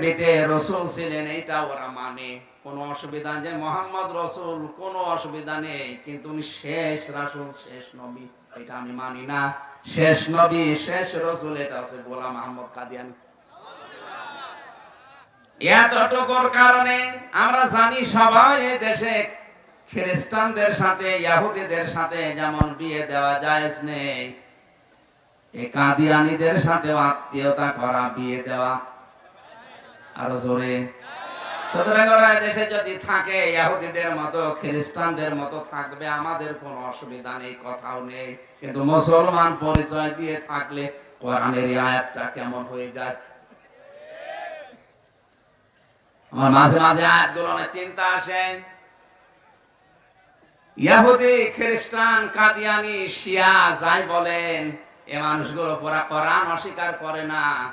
পৃথিবীতে রসুল ছিলেন, এইটা ওরা মানে। কোনো অসুবিধা যে মোহাম্মদ রসুল, কোনো অসুবিধা নেই। কিন্তু উনি শেষ রাসুল, শেষ নবী। এটা আমি মানি না। শেষ নবী, শেষ রসুল, এটা হচ্ছে গোলাম আহমদ কাদিয়ানি। এতটুকুর কারণে আমরা জানি সবাই দেশে খ্রিস্টানদের সাথে ইহুদিদের সাথে যেমন বিয়ে দেওয়া যায় নেই, এই কাদিয়ানিদের সাথে আত্মীয়তা করা, বিয়ে দেওয়া আরও জোরে। দেশে যদি থাকে মতো, খ্রিস্টানদের মতো থাকবে, আমাদের কোনো অসুবিধা নেই, কথাও নেই। কিন্তু মুসলমান পরিচয় দিয়ে থাকলে কোরআনের আয়াতটা কেমন হয়ে যায়? আমার মাঝে মাঝে আয়াতগুলো না চিন্তা আসে। ইহুদি খ্রিস্টান, কাদিয়ানি, শিয়া, যাই বলেন, এ মানুষগুলো পুরা কোরআন অস্বীকার করে না।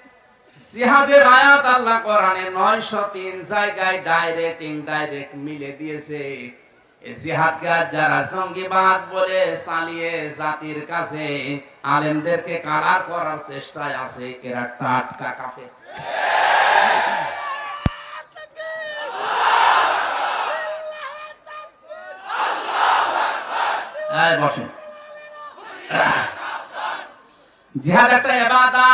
জিহাদের আয়াত আল্লাহ কোরআনে 903 জায়গায় ডাইরেক্ট ইনডাইরেক্ট মিলে দিয়েছে। আজ যারা জঙ্গিবাদ বলে চালিয়ে জাতির কাছে আলেমদেরকে কারার করার চেষ্টায় আছে, এরা টাটকা কাফের। বসেন। জিহাদ একটা এবাদত।